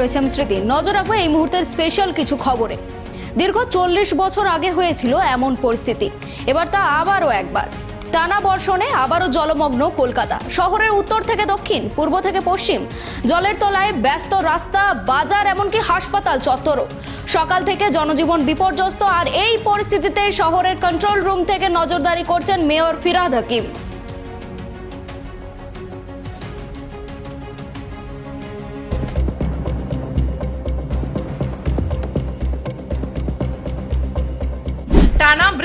রয়েছে আমি স্মৃতি নজর রাখব এই মুহূর্তের স্পেশাল কিছু খবরে। দীর্ঘ চল্লিশ বছর আগে হয়েছিল এমন পরিস্থিতি। এবার তা আবারও একবার। টানা বর্ষণে আবারও জলমগ্ন কলকাতা। শহরের উত্তর থেকে দক্ষিণ, পূর্ব থেকে পশ্চিম। জলের তলায় ব্যস্ত রাস্তা, বাজার, এমনকি হাসপাতাল চত্বরও। সকাল থেকে জনজীবন বিপর্যস্ত, আর এই পরিস্থিতিতে শহরের কন্ট্রোল রুম থেকে নজরদারি করছেন মেয়র ফিরাদ হাকিম।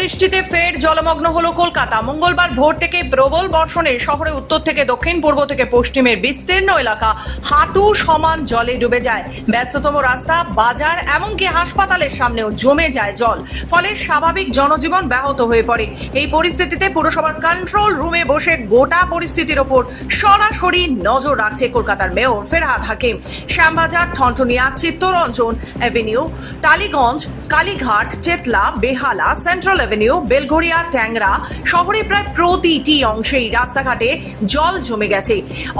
বৃষ্টিতে ফের জলমগ্ন হলো কলকাতা। মঙ্গলবার ভোর থেকে প্রবল বর্ষণে শহরে উত্তর থেকে দক্ষিণ, পূর্ব থেকে পশ্চিমের বিস্তীর্ণ এলাকা হাঁটু সমান জলে ডুবে যায়। ব্যস্ততম রাস্তা, বাজার এমনকি হাসপাতালের সামনেও জমে যায় জল, ফলে স্বাভাবিক জনজীবন ব্যাহত হয়ে পড়ে। এই পরিস্থিতিতে পুরসভার কন্ট্রোল রুমে বসে গোটা পরিস্থিতির ওপর সরাসরি নজর রাখছে কলকাতার mayor Firhad Hakim. Shyambazar Thanthania Chittaranjan avenue, Tollygunge Kalighat, Chetla, Behala, central avenue Belgharia, Tangra শহরে প্রায় প্রতিটি অংশেই রাস্তাঘাটে জল জমে গেছে।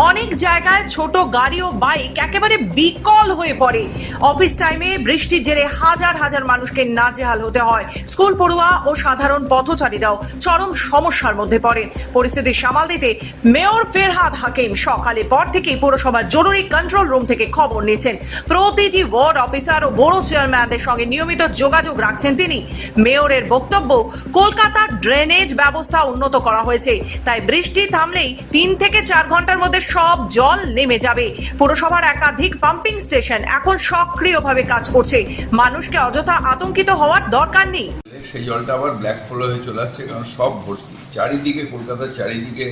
অনেক জায়গায় ছোট গাড়ি ও বাইক একেবারে বিকল হয়ে পড়ে। অফিস টাইমে বৃষ্টির জেরে হাজার হাজার মানুষকে নাজেহাল হতে হয়। স্কুল পড়ুয়া ও সাধারণ পথচারীরাও চরম সমস্যার মধ্যে পড়েন। পরিস্থিতি সামাল দিতে মেয়র ফেরহাদ হাকিম সকালে পর থেকেই পৌরসভার জরুরি কন্ট্রোল রুম থেকে খবর নিয়েছেন। প্রতিটি ওয়ার্ড অফিসার ও বড় চেয়ারম্যানদের সঙ্গে নিয়মিত যোগাযোগ রাখছেন তিনি। মেয়রের বক্তব্য, কলকাতার ড্রেনেজ ব্যবস্থা উন্নত করা হয়েছে। তাই বৃষ্টি থামলেই তিন থেকে চার ঘণ্টার মধ্যে সব জল নেমে যাবে। পুরসভার একাধিক পাম্পিং স্টেশন এখন সক্রিয়ভাবে কাজ করছে। মানুষকে অযথা আতঙ্কিত হওয়ার দরকার নেই। সেই জলটা আবার ব্ল্যাক ফ্লো হয়ে চলে আসছে, কারণ সব ভর্তি। চারিদিকে কলকাতার চারিদিকে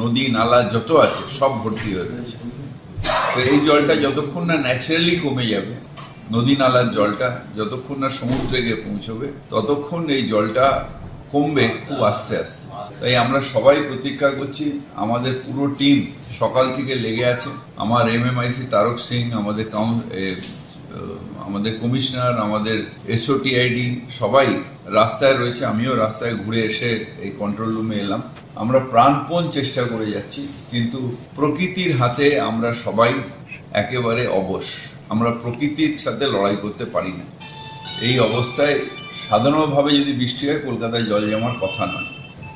নদী, নালা যত আছে সব ভর্তি হয়ে রয়েছে এই জলটা যতক্ষণ না ন্যাচারালি কমে যাবে নদী নালার জলটা যতক্ষণ না সমুদ্রে গিয়ে পৌঁছবে, ততক্ষণ এই জলটা কমবে, খুব আস্তে আস্তে। তাই আমরা সবাই প্রতীক্ষা করছি, আমাদের পুরো টিম সকাল থেকে লেগে আছে। আমার এমএমআইসি তারক সিং, আমাদের কাউন আমাদের কমিশনার, আমাদের এসওটিআইডি সবাই রাস্তায় রয়েছে। আমিও রাস্তায় ঘুরে এসে এই কন্ট্রোল রুমে এলাম। আমরা প্রাণপণ চেষ্টা করে যাচ্ছি, কিন্তু প্রকৃতির হাতে আমরা সবাই একেবারে অবশ। আমরা প্রকৃতির সাথে লড়াই করতে পারি না। এই অবস্থায় সাধারণভাবে যদি বৃষ্টি হয়, কলকাতায় জল জমার কথা নয়।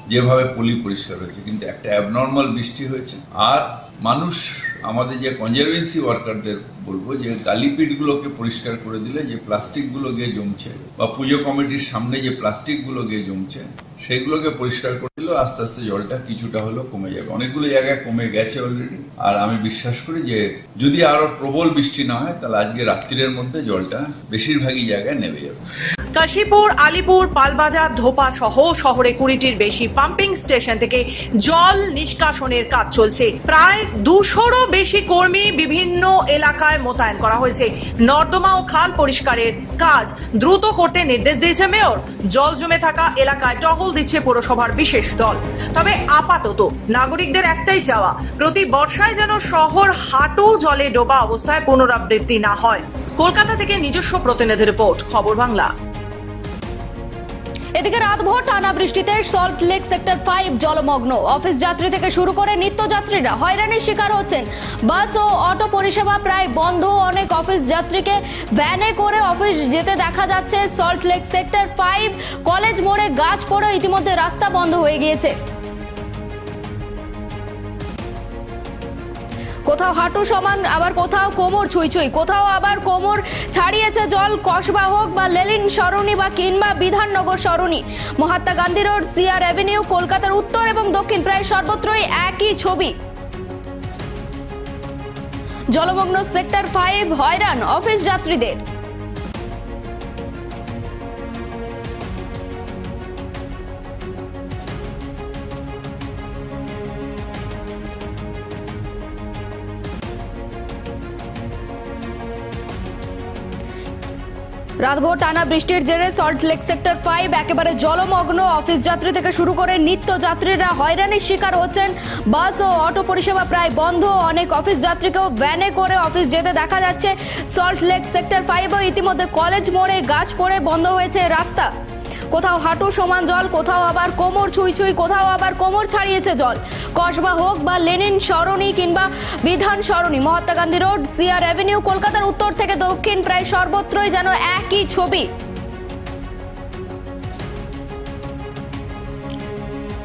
যেভাবে পলি পরিষ্কার হয়েছে, কিন্তু একটা অ্যাবনর্মাল বৃষ্টি হয়েছে। আর মানুষ, আমাদের যে কনজারভেন্সি ওয়ার্কারদের বলব যে গালিপিটগুলোকে পরিষ্কার করে দিলে যে প্লাস্টিকগুলো গিয়ে জমছে, বা পুজো কমিটির সামনে যে প্লাস্টিকগুলো গিয়ে জমছে সেগুলোকে পরিষ্কার করে দিলেও আস্তে আস্তে জলটা কিছুটা হলেও কমে যাবে। অনেকগুলো জায়গায় কমে গেছে অলরেডি আর আমি বিশ্বাস করি যে যদি আরও প্রবল বৃষ্টি না হয়, তাহলে আজকে রাত্রির মধ্যে জলটা বেশিরভাগই জায়গায় নেমে যাবে। কাশীপুর, আলিপুর, পালবাজার, ধোপা সহ শহরে কুড়িটির বেশি পাম্পিং স্টেশন থেকে জল নিষ্কাশনের কাজ চলছে। প্রায় দুশোরও বেশি কর্মী বিভিন্ন এলাকায় মোতায়েন করা হয়েছে। নর্দমা ও খাল পরিষ্কারের কাজ দ্রুত করতে নির্দেশ দিয়েছে মেয়র। জল জমে থাকা এলাকায় টহল দিচ্ছে পৌরসভার বিশেষ দল। তবে আপাতত নাগরিকদের একটাই চাওয়া, প্রতি বর্ষায় যেন শহর হাঁটু জলে ডোবা অবস্থায় পুনরাবৃত্তি না হয়। কলকাতা থেকে নিজস্ব প্রতিনিধি রিপোর্ট, খবর বাংলা। এদিকে রাতভর টানা বৃষ্টিতে সল্ট লেক সেক্টর ফাইভ জলমগ্ন। অফিস যাত্রী থেকে শুরু করে নিত্যযাত্রীরা হয়রানির শিকার হচ্ছেন। বাস ও অটো পরিষেবা প্রায় বন্ধ। অনেক অফিস যাত্রীকে ভ্যানে করে অফিস যেতে দেখা যাচ্ছে। Salt lake sector five college মোড়ে গাছ পড়ে ইতিমধ্যে রাস্তা বন্ধ হয়ে গিয়েছে। কোথাও হাঁটু সমান, আবার কোথাও কোমর ছুঁই ছুঁই কোথাও আবার কোমর ছাড়িয়েছে জল, কসবা হোক বা লেলিন সরণি বা কিংবা বিধাননগর সরণি। Mahatma Gandhi road CR avenue কলকাতার উত্তর এবং দক্ষিণ, প্রায় সর্বত্রই একই ছবি। জলমগ্ন সেক্টর ফাইভ হয়রান অফিস যাত্রীদের। রাতভর টানা বৃষ্টির জেরে সল্ট লেক সেক্টর ফাইভ একেবারে জলমগ্ন অফিস যাত্রী থেকে শুরু করে নিত্য যাত্রীরা হয়রানির শিকার হচ্ছেন। বাস ও অটো পরিষেবা প্রায় বন্ধ। অনেক অফিস যাত্রীকেও ভ্যানে করে অফিস যেতে দেখা যাচ্ছে। সল্ট লেক সেক্টর ফাইভও ইতিমধ্যে কলেজ মোড়ে গাছ পড়ে বন্ধ হয়েছে রাস্তা। কোথাও হাঁটু সমান জল, কোথাও আবার কোমর ছুঁই ছুঁই, কোথাও আবার কোমর ছাড়িয়েছে জল। কসবা হোক বা লেনিন সরণি কিংবা বিধান সরণি, Mahatma Gandhi road CR avenue কলকাতার উত্তর থেকে দক্ষিণ, প্রায় সর্বত্রই যেন একই ছবি।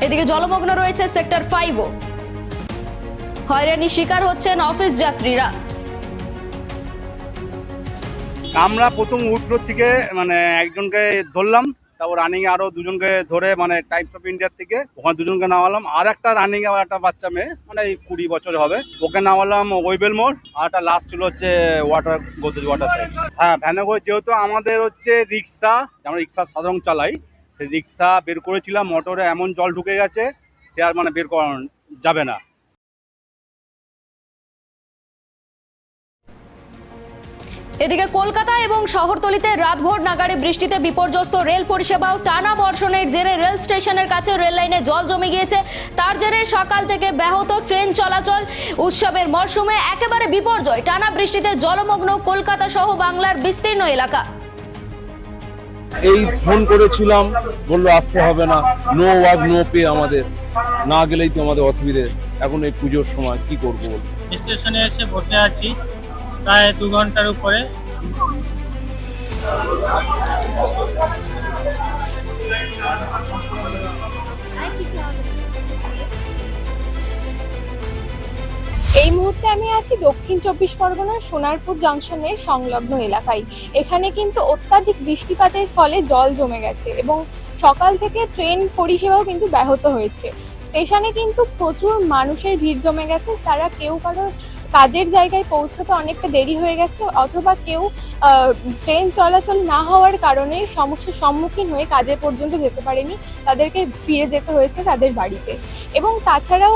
এদিকে জলমগ্ন রয়েছে সেক্টর ফাইভও হয়রানির শিকার হচ্ছেন অফিস যাত্রীরা। আমরা প্রথম উডফ্লোর থেকে মানে একজনকে ধরলাম তারপর রানিং আরও দুজনকে ধরে মানে টাইপস অফ ইন্ডিয়ার থেকে, ওখানে দুজনকে নামালাম। আর একটা রানিং এ একটা বাচ্চা মেয়ে মানে এই কুড়ি বছর হবে। ওকে নামালাম ওয়েবেল মোড়, আর একটা লাস্ট ছিল হচ্ছে ওয়াটার গোদরেজ ওয়াটার সাইড হ্যাঁ ভ্যানে করে যেহেতু আমাদের হচ্ছে রিক্সা আমরা রিক্সা সাধারণ চালাই, সেই রিক্সা বের করেছিলাম মোটরে এমন জল ঢুকে গেছে, সে আর মানে বের করা যাবে না। এদিকে কলকাতা এবং শহরতলিতে রাতভর নাগাড়ে বৃষ্টিতে বিপর্যস্ত রেল পরিষেবাও টানা বর্ষণের জেরে রেল স্টেশনের কাছে রেল লাইনে জল জমে গিয়েছে। তার জেরে সকাল থেকে ব্যাহত ট্রেন চলাচল উৎসবের মরশুমে একেবারে বিপর্যয় টানা বৃষ্টিতে জলমগ্ন কলকাতা সহ বাংলার বিস্তীর্ণ এলাকা। এই ফোন করেছিলাম বলল আসতে হবে না নো ওয়ার্ক নো পে আমাদের। না গেলেই তো আমাদের অসুবিধে। এখন এই পুজোর সময় কি করব স্টেশনে এসে বসে আছি। প্রায় দু ঘণ্টার উপরে। এই মুহূর্তে আমি আছি দক্ষিণ চব্বিশ পরগনার সোনারপুর জংশনের সংলগ্ন এলাকায়। এখানে কিন্তু অত্যাধিক বৃষ্টিপাতের ফলে জল জমে গেছে এবং সকাল থেকে ট্রেন পরিষেবাও কিন্তু ব্যাহত হয়েছে। স্টেশনে কিন্তু প্রচুর মানুষের ভিড় জমে গেছে, তারা কেউ কারোর কাজের জায়গায় পৌঁছাতে অনেকটা দেরি হয়ে গেছে অথবা কেউ ট্রেন চলাচল না হওয়ার কারণে সমস্যার সম্মুখীন হয়ে কাজে পর্যন্ত যেতে পারেনি তাদেরকে ফিরে যেতে হয়েছে তাদের বাড়িতে। এবং তাছাড়াও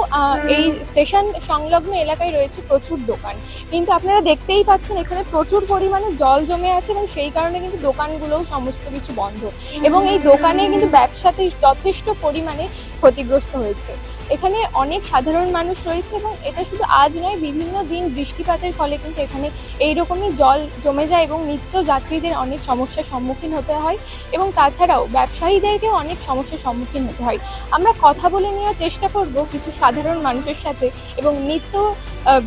এই স্টেশন সংলগ্ন এলাকায় রয়েছে প্রচুর দোকান। কিন্তু আপনারা দেখতেই পাচ্ছেন এখানে প্রচুর পরিমাণে জল জমে আছে এবং সেই কারণে কিন্তু দোকানগুলোও সমস্ত কিছু বন্ধ। এবং এই দোকানে কিন্তু ব্যবসাতে যথেষ্ট পরিমাণে ক্ষতিগ্রস্ত হয়েছে। এখানে অনেক সাধারণ মানুষ রয়েছে এবং এটা শুধু আজ নয় বিভিন্ন দিন বৃষ্টিপাতের ফলে কিন্তু এখানে এইরকমই জল জমে যায় এবং নিত্য যাত্রীদের অনেক সমস্যার সম্মুখীন হতে হয় এবং তাছাড়াও ব্যবসায়ীদেরকেও অনেক সমস্যার সম্মুখীন হতে হয়। আমরা কথা বলে নেওয়ার চেষ্টা করব কিছু সাধারণ মানুষের সাথে এবং নিত্য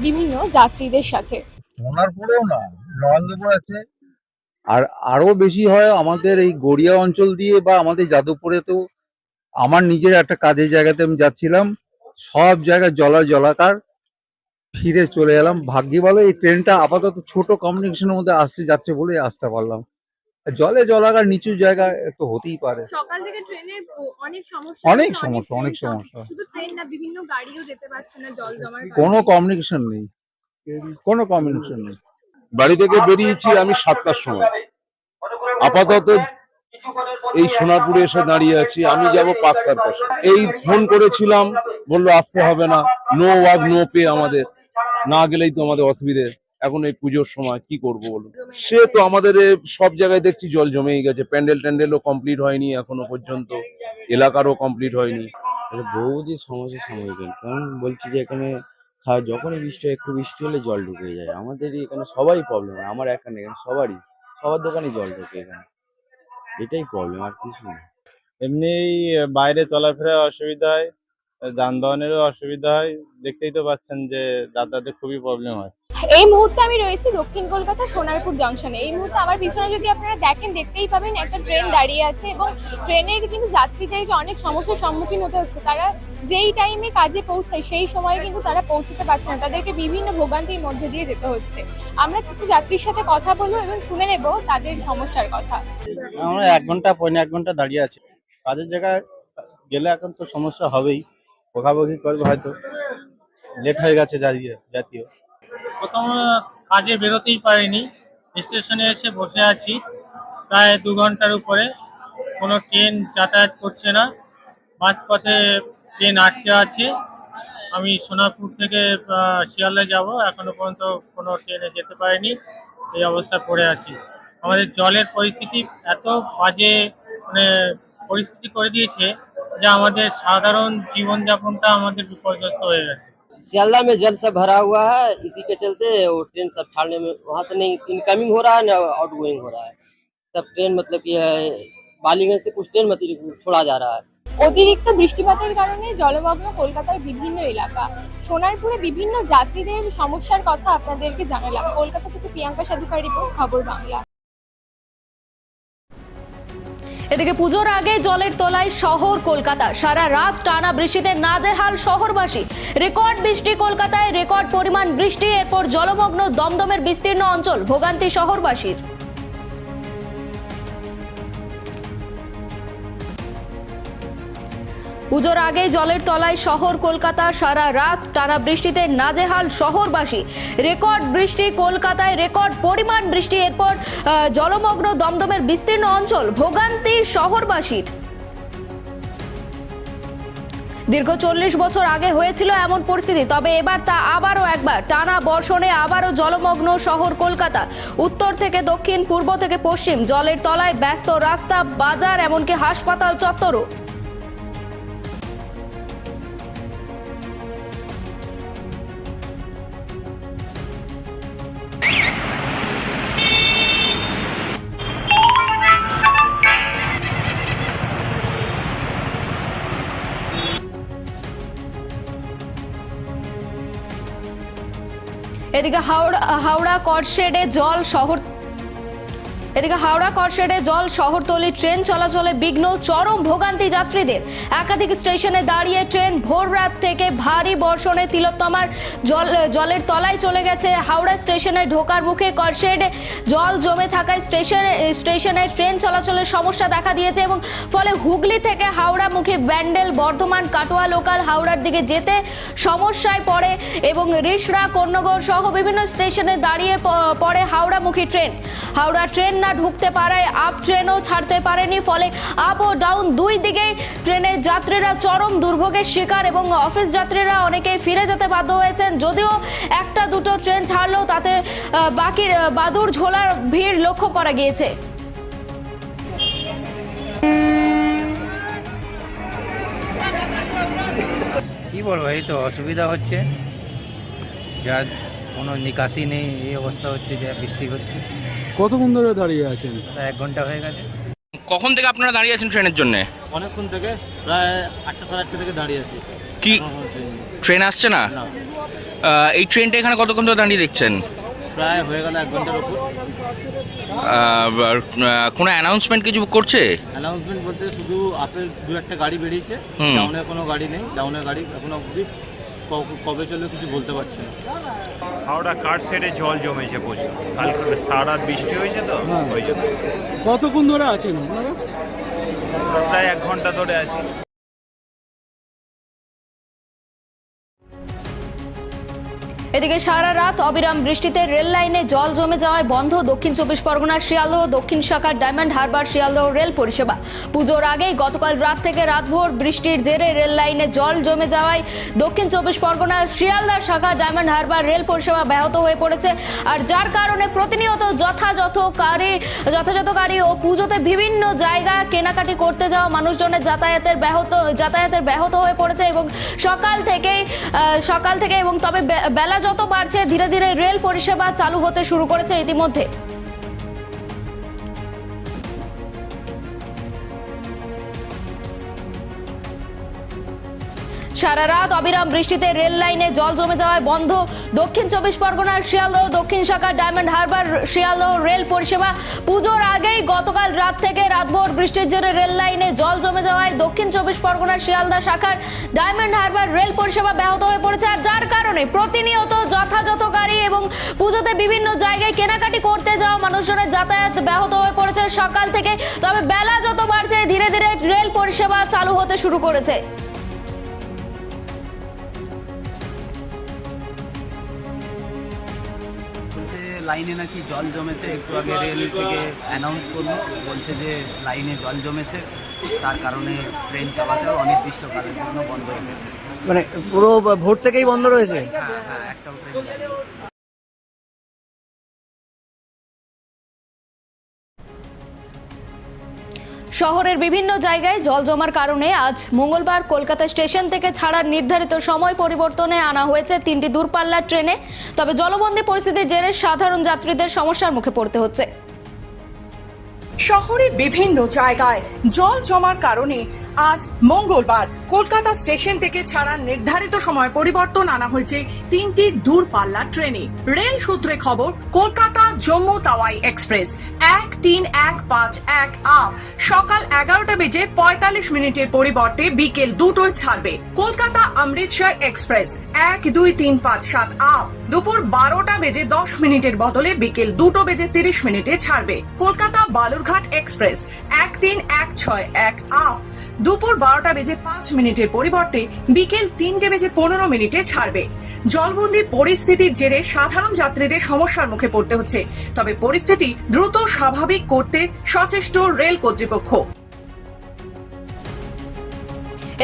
বিভিন্ন যাত্রীদের সাথে। সোনারপুরেও না নরেন্দ্রপুর আছে। আর আরও বেশি হয় আমাদের এই গড়িয়া অঞ্চল দিয়ে বা আমাদের যাদবপুরে তো আমার নিজের একটা কাজের জায়গাতে আমি যাচ্ছিলাম সব জায়গায় জলা জলাকার ফিরে চলে এলাম। ভাগ্যি ভালো এই ট্রেনটা আপাতত ছোট কমিউনিকেশনের মধ্যে আসতে যাচ্ছে বলে আসতে পারলাম। আর জলে জলাকার নিচু জায়গা তো হতেই পারে। সকাল থেকে ট্রেনের অনেক সমস্যা অনেক সমস্যা, অনেক সমস্যা। শুধু ট্রেন না বিভিন্ন গাড়িও যেতে পারছে না জল জমার কোনো কমিউনিকেশন নেই। কোনো কমিউনিকেশন নেই। বাড়ি থেকে বেরিয়েছি আমি সাতটার সময়। আপাতত এই সোনারপুরে এসে দাঁড়িয়ে আছি আমি যাব পার্ক সার্কাস। এই ফোন করেছিলাম বলল আসতে হবে না। নো ওয়াক নো পে আমাদের। না গেলেই তো আমাদের অসুবিধে। এখন এই পুজোর সময় কি করব বলুন? সে তো আমাদের এ সব জায়গায় দেখছি জল জমেই গেছে। প্যান্ডেল ট্যান্ডেলও কমপ্লিট হয়নি এখনও পর্যন্ত। এলাকারও কমপ্লিট হয়নি। এটা বহুদিন সমস্যার সম্মুখীন কারণ বলছি যে এখানে যখনই বৃষ্টি হয় একটু বৃষ্টি হলে জল ঢুকে যায়। আমাদেরই এখানে সবাই প্রবলেম আমার একা না, এখানে সবারই সবার দোকানে জল ঢুকে এখানে। এটাই প্রবলেম আর কিছু না। এমনি বাইরে চলাফেরা অসুবিধা হয়, যানবাহনেরও অসুবিধা হয়। দেখতেই তো পাচ্ছেন যে যাতায়াতে খুবই প্রবলেম হয়। এই মুহূর্তে আমি রয়েছি দক্ষিণ কলকাতা সোনারপুর জংশনে। এই মুহূর্তে আমার পিছনে যদি আপনারা দেখেন, দেখতেই পাবেন একটা ট্রেন দাঁড়িয়ে আছে এবং ট্রেনের কিন্তু যাত্রীদেরকে অনেক সমস্যার সম্মুখীন হতে হচ্ছে, তারা যেই টাইমে কাজে পৌঁছায়, সেই সময় কিন্তু তারা পৌঁছতে পারছে না। তাদেরকে বিভিন্ন ভোগান্তির মধ্যে দিয়ে যেতে হচ্ছে। আমরা কিছু যাত্রীর সাথে কথা বলব এবং শুনে নেব তাদের সমস্যার কথা। আমরা এক ঘণ্টা, পৌনে এক ঘণ্টা দাঁড়িয়ে আছি। কাজের জায়গায় গেলে এখন তো সমস্যা হবেই। বকাবকি করবে হয়তো। লেট হয়ে গেছে জাতীয় জাতীয় প্রথম কাজে বেরোতেই পারিনি। স্টেশনে এসে বসে আছি। প্রায় দু ঘণ্টার উপরে। কোনো ট্রেন যাতায়াত করছে না। মাঝপথে ট্রেন আটকে আছে। আমি সোনারপুর থেকে শিয়ালদা যাব। এখনও পর্যন্ত কোনো ট্রেনে যেতে পারিনি। এই অবস্থা পড়ে আছি। আমাদের জলের পরিস্থিতি এত বাজে মানে পরিস্থিতি করে দিয়েছে যে আমাদের সাধারণ জীবনযাপনটা আমাদের বিপর্যস্ত হয়ে গেছে। सियालदा में जल सब भरा हुआ है इसी के चलते वो ट्रेन सब छाड़ने में वहाँ से नहीं इनकमिंग हो रहा है ना आउट गोइंग हो रहा है सब ट्रेन मतलब कि है बालीगंज से कुछ देर मती छोड़ा जा रहा है অতিরিক্ত বৃষ্টিপাতের কারণে জলমগ্ন কলকাতার বিভিন্ন এলাকা সোনারপুরে বিভিন্ন যাত্রীদের সমস্যার কথা আপনাদেরকে জানালাম কলকাতা থেকে প্রিয়াঙ্কা সাধুকার রিপোর্ট খবর বাংলা এদিকে পুজোর আগে জলের তলায় শহর কলকাতা। সারা রাত টানা বৃষ্টিতে নাজেহাল শহরবাসী। রেকর্ড বৃষ্টি কলকাতায়, রেকর্ড পরিমাণ বৃষ্টি, এরপর জলমগ্ন দমদমের বিস্তীর্ণ অঞ্চল, ভোগান্তি শহরবাসীর। পুজোর আগে জলের তলায় শহর কলকাতা সারা রাত, টানা বৃষ্টিতে নাজেহাল শহরবাসী। রেকর্ড বৃষ্টি, কলকাতায় রেকর্ড পরিমাণ বৃষ্টি। এরপর জলমগ্ন, দমদমের বিস্তীর্ণ অঞ্চল, ভোগান্তি শহরবাসীর। দীর্ঘ চল্লিশ বছর আগে হয়েছিল এমন পরিস্থিতি, তবে এবার তা আবারও একবার। টানা বর্ষণে আবারও জলমগ্ন শহর কলকাতা। উত্তর থেকে দক্ষিণ, পূর্ব থেকে পশ্চিম, জলের তলায় ব্যস্ত রাস্তা, বাজার, এমনকি হাসপাতাল চত্বরও। হাওড়া করশেডে জল শহর এদিকে হাওড়া, করশেডে জল, শহরতলি ট্রেন চলাচলে বিঘ্ন, চরম ভোগান্তি যাত্রীদের। একাধিক স্টেশনে দাঁড়িয়ে ট্রেন ভোর রাত থেকে ভারী বর্ষণে তিলোত্তমার জল জলের তলায় চলে গেছে। হাওড়া স্টেশনে ঢোকার মুখে করশেডে জল জমে থাকায় স্টেশনে স্টেশনে ট্রেন চলাচলের সমস্যা দেখা দিয়েছে এবং ফলে হুগলি থেকে হাওড়া মুখে ব্যান্ডেল, বর্ধমান, কাটোয়া লোকাল হাওড়ার দিকে যেতে সমস্যায় পড়ে এবং রিষড়া কর্ণগর সহ বিভিন্ন স্টেশনে দাঁড়িয়ে পড়ে হাওড়ামুখী ট্রেন। হাওড়া ট্রেন না ঢুকতে পারায় আপ ট্রেনও ছাড়তে পারেনি, ফলে আপ ও ডাউন দুই দিকেই ট্রেনের যাত্রীরা চরম দুর্ভোগের শিকার এবং অফিস যাত্রীরা অনেকেই ফিরে যেতে বাধ্য হয়েছেন। যদিও একটা দুটো ট্রেন ছাড়লেও তাতে বাকি বাদুর ঝোলার ভিড় লক্ষ্য করা গিয়েছে। কি বলব, এই তো অসুবিধা হচ্ছে। যা কোনো নিকাশি নেই, এই অবস্থা হচ্ছে যে বৃষ্টি হচ্ছে। কতক্ষণ ধরে দাঁড়িয়ে আছেন? এক ঘণ্টা হয়ে গেছে। কখন থেকে আপনারা দাঁড়িয়ে আছেন ট্রেনের জন্য? অনেকক্ষণ থেকে প্রায় আটটা সাড়ে আটটা থেকে দাঁড়িয়ে আছি। কি? ট্রেন আসছে না? এই ট্রেনটা এখানে কতক্ষণ ধরে দাঁড়িয়ে দেখছেন? প্রায় হয়ে গেল এক ঘণ্টার উপর। কোনো অ্যানাউন্সমেন্ট কিছু করছে? অ্যানাউন্সমেন্ট বলতে শুধু আপেল দু একটা গাড়ি বেরিয়েছে। ডাউনে কোনো গাড়ি নেই। ডাউনের গাড়ি এখনও অবধি কবে চলবে কিছু বলতে পারছি না। হাওড়া কাঠ সেটে জল জমেছে প্রচুর। কালকে সারা বৃষ্টি হয়েছে তো হ্যাঁ। ওই জন্য। কতক্ষণ ধরে আছেন আপনারা? প্রায় এক ঘণ্টা ধরে আছি। এদিকে সারা রাত অবিরাম বৃষ্টিতে রেল লাইনে জল জমে যাওয়ায় বন্ধ দক্ষিণ চব্বিশ পরগনার শিয়ালদহ, দক্ষিণ শাখার ডায়মন্ড হারবার, শিয়ালদহ রেল পরিষেবা। পুজোর আগেই গতকাল রাত থেকে রাতভর বৃষ্টির জেরে রেল লাইনে জল জমে যাওয়ায় দক্ষিণ চব্বিশ পরগনার শিয়ালদহ শাখা ডায়মন্ড হারবার রেল পরিষেবা ব্যাহত হয়ে পড়েছে। আর যার কারণে প্রতিনিয়ত যথাযথ গাড়ি যথাযথ গাড়ি ও পুজোতে বিভিন্ন জায়গা কেনাকাটি করতে যাওয়া মানুষজনের যাতায়াতের ব্যাহত যাতায়াতের ব্যাহত হয়ে পড়েছে এবং সকাল থেকেই সকাল থেকে এবং তবে বেলা যত বাড়ছে ধীরে ধীরে রেল পরিষেবা চালু হতে শুরু করেছে ইতিমধ্যে। সারা রাত অবিরাম বৃষ্টিতে রেল লাইনে জল জমে যাওয়ায় বন্ধ। দক্ষিণ চব্বিশ পরগনার শিয়ালদহ, দক্ষিণ শাখার ডায়মন্ড হারবার, শিয়ালদহ রেল পরিষেবা। পুজোর আগেই গতকাল রাত থেকে রাতভর বৃষ্টির জেরে রেল লাইনে জল জমে যাওয়ায় দক্ষিণ চব্বিশ পরগনার শিয়ালদা শাখার ডায়মন্ড হারবার রেল পরিষেবা ব্যাহত হয়ে পড়েছে আর যার কারণে প্রতিনিয়ত যথাযথ গাড়ি এবং পুজোতে বিভিন্ন জায়গায় কেনাকাটি করতে যাওয়া মানুষজনের যাতায়াত ব্যাহত হয়ে পড়েছে সকাল থেকে। তবে বেলা যত বাড়ছে, ধীরে ধীরে রেল পরিষেবা চালু হতে শুরু করেছে। লাইনে নাকি জল জমেছে একটু আগে রেল থেকে অ্যানাউন্স করল বলছে যে লাইনে জল জমেছে তার কারণে ট্রেন চলাচল অনির্দিষ্টকালের জন্য বন্ধ হয়ে গেছে। মানে পুরো ভোর থেকেই বন্ধ রয়েছে? হ্যাঁ হ্যাঁ একটাও ট্রেন শহরের বিভিন্ন জায়গায় জল জমার কারণে আজ মঙ্গলবার কলকাতা স্টেশন থেকে ছাড়ার নির্ধারিত সময় পরিবর্তনে আনা হয়েছে তিনটি দূরপাল্লার ট্রেনে। তবে জলবন্দী পরিস্থিতির জেরে সাধারণ যাত্রীদের সমস্যার মুখে পড়তে হচ্ছে। শহরের বিভিন্ন জায়গায় জল জমার কারণে আজ মঙ্গলবার কলকাতা স্টেশন থেকে ছাড়ার নির্ধারিত সময় পরিবর্তন আনা হয়েছে তিনটি দূরপাল্লার ট্রেনে। রেল সূত্রে খবর, কলকাতা জম্মু তাওয়াই এক্সপ্রেস, এক তিন এক পাঁচ এক আপ। সকাল এগারোটা বেজে পঁয়তাল্লিশ মিনিটের পরিবর্তে বিকেল দুটোয় ছাড়বে। কলকাতা অমৃতসর এক্সপ্রেস, এক দুই তিন পাঁচ সাত আপ। দুপুর বারোটা বেজে দশ মিনিটের বদলে বিকেল দুটো বেজে তিরিশ মিনিটে ছাড়বে কলকাতা বালুরঘাট এক্সপ্রেস এক তিন এক ছয় এক আপ দুপুর বারোটা বেজে পাঁচ মিনিটের পরিবর্তে বিকেল তিনটে বেজে পনেরো মিনিটে ছাড়বে। জলবন্দির পরিস্থিতির জেরে সাধারণ যাত্রীদের সমস্যার মুখে পড়তে হচ্ছে। তবে পরিস্থিতি দ্রুত স্বাভাবিক করতে সচেষ্ট রেল কর্তৃপক্ষ।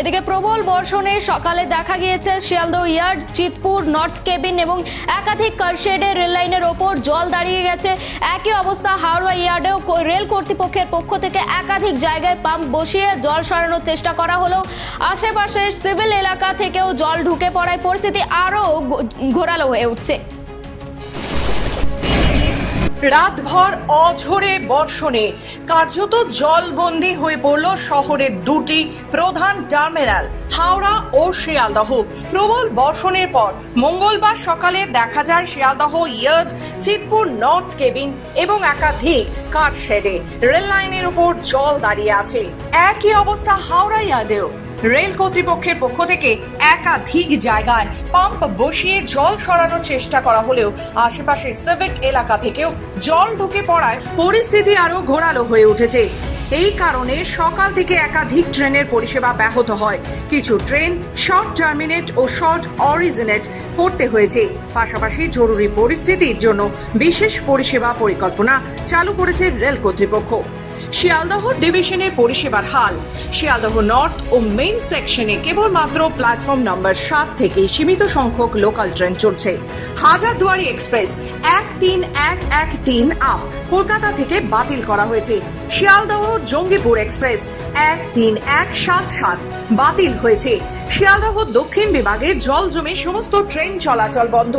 এদিকে প্রবল বর্ষণে সকালে দেখা গিয়েছে Sealdah yard, Chitpur, north cabin এবং একাধিক কারশেডের রেল লাইনের ওপর জল দাঁড়িয়ে গেছে। একই অবস্থা হাওড়া ইয়ার্ডেও রেল কর্তৃপক্ষের পক্ষ থেকে একাধিক জায়গায় পাম্প বসিয়ে জল সরানোর চেষ্টা করা হলো। আশেপাশের সিভিল এলাকা থেকেও জল ঢুকে পড়ায় পরিস্থিতি আরও ঘোরালো হয়ে উঠছে। রাতভর অঝোরে বর্ষণে। কার্যত জলবন্দী হয়ে পড়ল শহরের দুটি প্রধান টার্মিনাল, হাওড়া ও শিয়ালদহ। প্রবল বর্ষণের পর মঙ্গলবার সকালে দেখা যায় Sealdah yard Chitpur, north cabin এবং একাধিক কার শেডে রেল লাইনের উপর জল দাঁড়িয়ে আছে। একই অবস্থা হাওড়া ইয়ার্ডেও। রেল কর্তৃপক্ষের পক্ষ থেকে একাধিক জায়গায় পাম্প বসিয়ে জল সরানোর চেষ্টা করা হলেও আশেপাশের সিভিক এলাকা থেকেও জল ঢুকে পড়ায় পরিস্থিতি আরও ঘোরালো হয়ে উঠেছে। এই কারণে সকাল থেকে একাধিক ট্রেনের পরিষেবা ব্যাহত হয়। কিছু ট্রেন শর্ট টার্মিনেট ও শর্ট অরিজিনেট করতে হয়েছে। পাশাপাশি জরুরি পরিস্থিতির জন্য বিশেষ পরিষেবা পরিকল্পনা চালু করেছে রেল কর্তৃপক্ষ। শিয়ালদহ ডিভিশনের পরিষেবার হাল। শিয়ালদহ নর্থ ও মেইন সেকশনে কেবলমাত্র প্ল্যাটফর্ম নম্বর সাত থেকে সীমিত সংখ্যক লোকাল ট্রেন চলছে হাজারদুয়ারি এক্সপ্রেস, এক তিন এক এক তিন আপ। কলকাতা থেকে বাতিল করা হয়েছে। শিয়ালদহ জঙ্গিপুর এক্সপ্রেস, এক তিন এক সাত সাত বাতিল হয়েছে। শিয়ালদহ দক্ষিণ বিভাগে জল জমে সমস্ত ট্রেন চলাচল বন্ধ।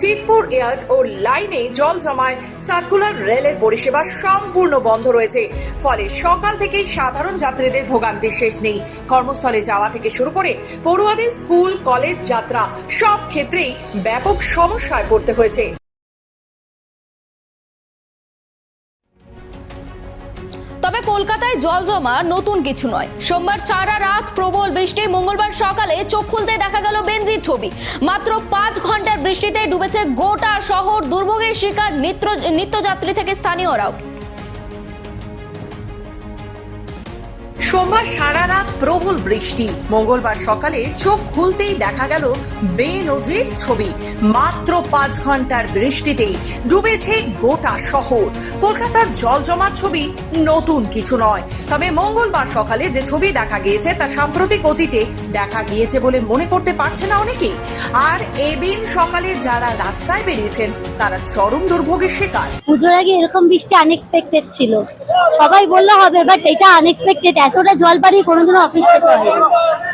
চিতপুর এয়ার ও লাইনে জল জমায় সার্কুলার রেলের পরিষেবা সম্পূর্ণ বন্ধ রয়েছে। ফলে সকাল থেকেই সাধারণ যাত্রীদের ভোগান্তির শেষ নেই। কর্মস্থলে যাওয়া থেকে শুরু করে পড়ুয়াদের স্কুল, কলেজ, যাত্রা সব ক্ষেত্রেই ব্যাপক সমস্যায় পড়তে হয়েছে। কলকাতায় জল জমা নতুন কিছু নয়। সোমবার সারা রাত প্রবল বৃষ্টি, মঙ্গলবার সকালে চোখ খুলতে দেখা গেল বেঞ্জির ছবি। মাত্র পাঁচ ঘণ্টার বৃষ্টিতে ডুবেছে গোটা শহর, দুর্ভোগের শিকার নিত্য নিত্যযাত্রী থেকে স্থানীয়রাও। সোমবার সারা রাত প্রবল বৃষ্টি। মঙ্গলবার সকালে চোখ খুলতেই দেখা গেল বেনজির ছবি। মাত্র পাঁচ ঘণ্টার বৃষ্টিতেই ডুবেছে গোটা শহর। কলকাতার জল জমার ছবি নতুন কিছু নয়। তবে মঙ্গলবার সকালে যে ছবি দেখা গিয়েছে, তা সাম্প্রতিক অতীতে দেখা গিয়েছে বলে মনে করতে পারছে না অনেকেই। আর এদিন সকালে যারা রাস্তায় বেরিয়েছেন, তারা চরম দুর্ভোগের শিকার। পুজোর আগে এরকম বৃষ্টি আনএক্সপেক্টেড ছিল। সবাই বললে হবে বাট এটা আনএক্সপেক্টেড এতটা জল বাড়িয়ে কোনোদিনও অফিস যেতে হয়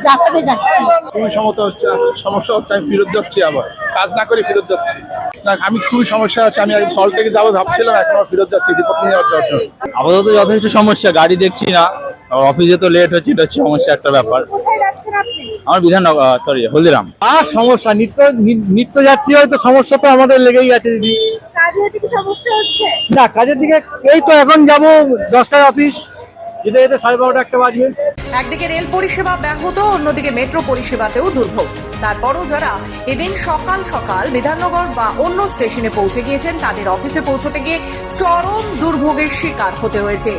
যাবে যাচ্ছি। খুবই সমস্যা হচ্ছে সমস্যা হচ্ছে আমি ফেরত যাচ্ছি আবার। কাজ না করে ফেরত যাচ্ছি। না আমি খুবই সমস্যা আছে আমি সল্ট থেকে যাব ভাবছিলাম এখন আবার ফেরত যাচ্ছি রিপোর্ট নিয়ে আপাতত যথেষ্ট সমস্যা গাড়ি দেখছি না অফিসে তো লেট হচ্ছে এটা হচ্ছে সমস্যা একটা ব্যাপার। আমার বিধান সরি হলদিরাম। আর সমস্যা নিত্য নি- নিত্য যাত্রী হয়তো সমস্যা তো আমাদের লেগেই আছে দিদি। না কাজের দিকে এই তো এখন যাব দশটায় অফিস যেতে যেতে সাড়ে বারোটা একটা বাজবে। একদিকে রেল পরিষেবা ব্যাহত অন্যদিকে মেট্রো পরিষেবাতেও দুর্ভোগ। তারপরও যারা এদিন সকাল সকাল বিধাননগর বা অন্য স্টেশনে পৌঁছে গিয়েছেন তাদের অফিসে পৌঁছতে গিয়ে চরম দুর্ভোগের শিকার হতে হয়েছে।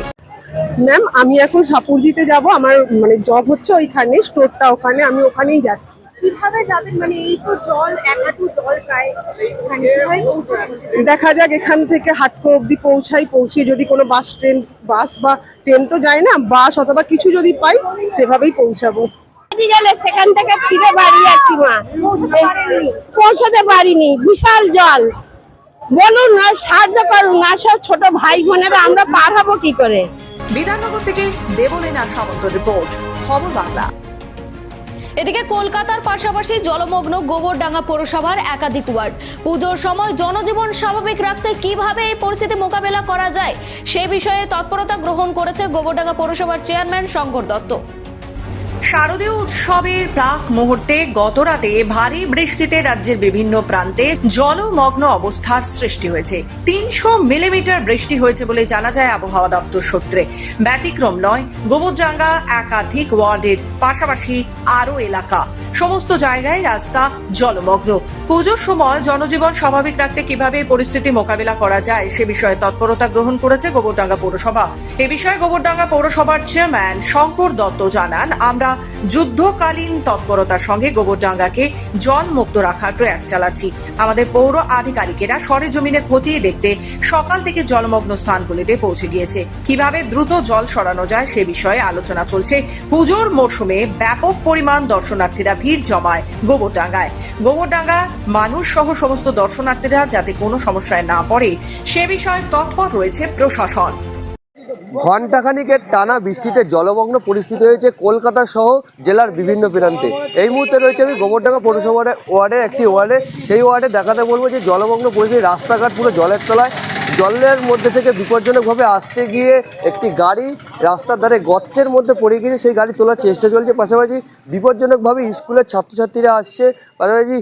ম্যাম আমি এখন সাপুরজিতে যাব। আমার মানে জব হচ্ছে ওইখানে স্টোরটা ওখানে আমি ওখানেই যাচ্ছি। কীভাবে যাবেন? মানে এই তো জল এক জল প্রায় এখানে। কীভাবে পৌঁছাবেন? দেখা যাক এখান থেকে হাটকো অব্দি পৌঁছাই পৌঁছিয়ে যদি কোনো বাস ট্রেন বাস বা ট্রেন তো যায় না বাস অথবা কিছু যদি পাই সেভাবেই পৌঁছাবো। গেলে সেখান থেকে ফিরে বাড়ি যাচ্ছি মা পৌঁছাতে পারিনি বিশাল জল। বলুন না সাহায্য করুন না সব ছোট ভাই বোনেরা আমরা পার হব কি করে? বিধাননগর থেকে দেবলীনা সামন্ত রিপোর্ট খবর বাংলা। এদিকে কলকাতার পাশাপাশি জলমগ্ন গোবরডাঙ্গা পৌরসভার একাধিক ওয়ার্ড। পুজোর সময় জনজীবন স্বাভাবিক রাখতে কীভাবে এই পরিস্থিতি মোকাবেলা করা যায়, সে বিষয়ে তৎপরতা গ্রহণ করেছে গোবরডাঙ্গা পৌরসভার চেয়ারম্যান শঙ্কর দত্ত। শারদীয় উৎসবের প্রাক মুহূর্তে গতরাতে ভারী বৃষ্টিতে রাজ্যের বিভিন্ন প্রান্তে জলমগ্ন অবস্থার সৃষ্টি হয়েছে। তিনশো মিলিমিটার বৃষ্টি হয়েছে বলে জানা যায় আবহাওয়া দপ্তর সূত্রে। ব্যতিক্রম নয় গোবরডাঙ্গা একাধিক ওয়ার্ডের পাশাপাশি আরও এলাকা। সমস্ত জায়গায় রাস্তা জলমগ্ন। পুজোর সময় জনজীবন স্বাভাবিক রাখতে কীভাবে পরিস্থিতি মোকাবিলা করা যায় সে বিষয়ে তৎপরতা গ্রহণ করেছে গোবরডাঙ্গা পৌরসভা। এ বিষয়ে গোবরডাঙ্গা পৌরসভার চেয়ারম্যান শঙ্কর দত্ত জানান, আমরা যুদ্ধকালীন তৎপরতার সঙ্গে গোবরডাঙ্গাকে জল মুক্ত রাখার প্রয়াস চালাচ্ছি। আমাদের পৌর আধিকারিকেরা সরেজমিনে খতিয়ে দেখতে সকাল থেকে জলমগ্ন স্থানগুলিতে পৌঁছে গিয়েছে। কীভাবে দ্রুত জল সরানো যায় সে বিষয়ে আলোচনা চলছে পুজোর মরশুমে ব্যাপক পরিমাণ দর্শনার্থীরা ভিড় জমায় গোবরডাঙ্গায়। গোবরডাঙ্গা মানুষ সহ সমস্ত দর্শনার্থীরা যাতে কোনো সমস্যায় না পড়ে সে বিষয়ে তৎপর রয়েছে প্রশাসন। ঘণ্টাখানিকের টানা বৃষ্টিতে জলমগ্ন পরিস্থিতি হয়েছে কলকাতা সহ জেলার বিভিন্ন প্রান্তে। এই মুহূর্তে রয়েছে আমি গোবরডাঙ্গা পৌরসভার ওয়ার্ডের একটি ওয়ার্ডে। সেই ওয়ার্ডে দেখাতে বলব যে জলমগ্ন পরিস্থিতি, রাস্তাঘাট পুরো জলের তলায়। জলের মধ্যে থেকে বিপজ্জনকভাবে আসতে গিয়ে একটি গাড়ি রাস্তার ধারে গর্তের মধ্যে পড়ে গিয়েছে, সেই গাড়ি তোলার চেষ্টা চলছে। পাশাপাশি বিপজ্জনকভাবে স্কুলের ছাত্রছাত্রীরা আসছে। পাশাপাশি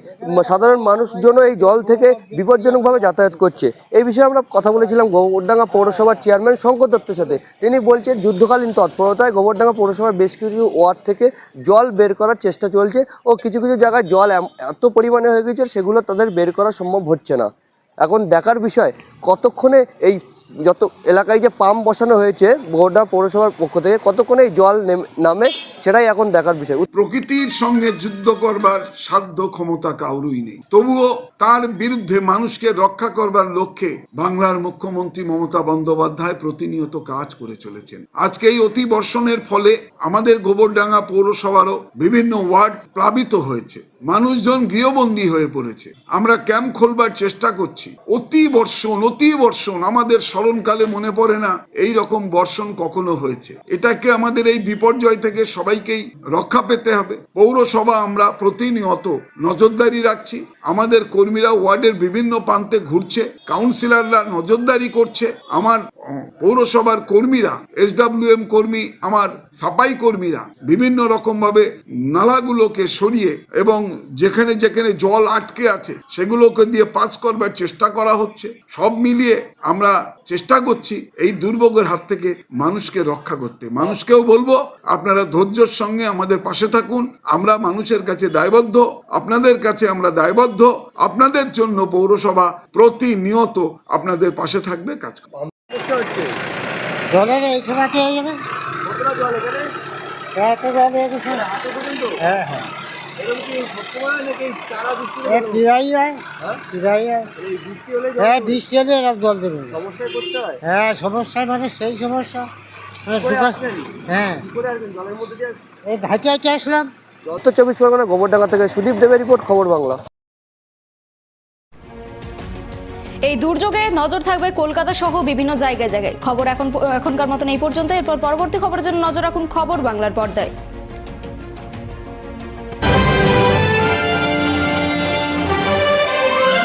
সাধারণ মানুষজনও এই জল থেকে বিপজ্জনকভাবে যাতায়াত করছে। এই বিষয়ে আমরা কথা বলেছিলাম গোবরডাঙ্গা পৌরসভার চেয়ারম্যান শঙ্কর দত্তের সাথে। তিনি বলছেন, যুদ্ধকালীন তৎপরতায় গোবরডাঙ্গা পৌরসভার বেশ কিছু ওয়ার্ড থেকে জল বের করার চেষ্টা চলছে ও কিছু কিছু জায়গায় জল এত পরিমাণে হয়ে গেছে সেগুলো তাদের বের করা সম্ভব হচ্ছে না। এখন দেখার বিষয় কতক্ষণে এই যত এলাকায় যে পাম্প বসানো হয়েছে গোবরডাঙ্গা পৌরসভার পক্ষ থেকে, কতক্ষণে জল নামে সেটাই এখন দেখার বিষয়। প্রকৃতির সঙ্গে যুদ্ধ করবার সাধ্য ক্ষমতা কাউরই নেই। তবুও তার বিরুদ্ধে মানুষকে রক্ষা করবার লক্ষ্যে বাংলার মুখ্যমন্ত্রী মমতা বন্দ্যোপাধ্যায় প্রতিনিয়ত কাজ করে চলেছেন। আজকে এই অতি বর্ষণের ফলে আমাদের গোবরডাঙ্গা পৌরসভারও বিভিন্ন ওয়ার্ড প্লাবিত হয়েছে। মানুষজন গৃহবন্দী হয়ে পড়েছে। আমরা ক্যাম্প খোলবার চেষ্টা করছি। অতি বর্ষণ অতি বর্ষণ আমাদের স্মরণকালে মনে পড়ে না, এই রকম বর্ষণ কখনো হয়েছে। এটাকে আমাদের এই বিপর্যয় থেকে সবাইকেই রক্ষা পেতে হবে। পৌরসভা আমরা প্রতিনিয়ত নজরদারি রাখছি। আমাদের কর্মীরা ওয়ার্ডের বিভিন্ন প্রান্তে ঘুরছে কাউন্সিলররা নজরদারি করছে। আমার পৌরসভার কর্মীরা এসডাব্লিউএম কর্মী, আমার সাফাই কর্মীরা বিভিন্ন রকমভাবে নালাগুলোকে সরিয়ে এবং যেখানে যেখানে জল আটকে আছে, সেগুলোকে দিয়ে পাস করবার চেষ্টা করা হচ্ছে। সব মিলিয়ে আমরা চেষ্টা করছি এই দুর্ভোগের হাত থেকে মানুষকে রক্ষা করতে। মানুষকেও বলব, আপনারা ধৈর্যের সঙ্গে আমাদের পাশে থাকুন। আমরা মানুষের কাছে দায়বদ্ধ। আপনাদের কাছে আমরা দায়বদ্ধ। আপনাদের জন্য পৌরসভা প্রতিনিয়ত আপনাদের পাশে থাকবে কাজ করবে। জলের এই হয়ে যাবে এত জল হয়ে গেছে। হ্যাঁ হ্যাঁ। হ্যাঁ বৃষ্টি হলে এরকম জল দেবে। হ্যাঁ মানে সেই সমস্যা। মানে হ্যাঁ। এই আসলাম? উত্তর চব্বিশ পরগনা গোবরডাঙ্গা থেকে সুদীপ দেবের রিপোর্ট খবর বাংলা। এই দুর্যোগে নজর থাকবে কলকাতা সহ বিভিন্ন জায়গায় জায়গায়। খবর এখন, এখনকার মতন এই পর্যন্ত। এরপর পরবর্তী খবরের জন্য নজর রাখুন খবর বাংলার পর্দায়।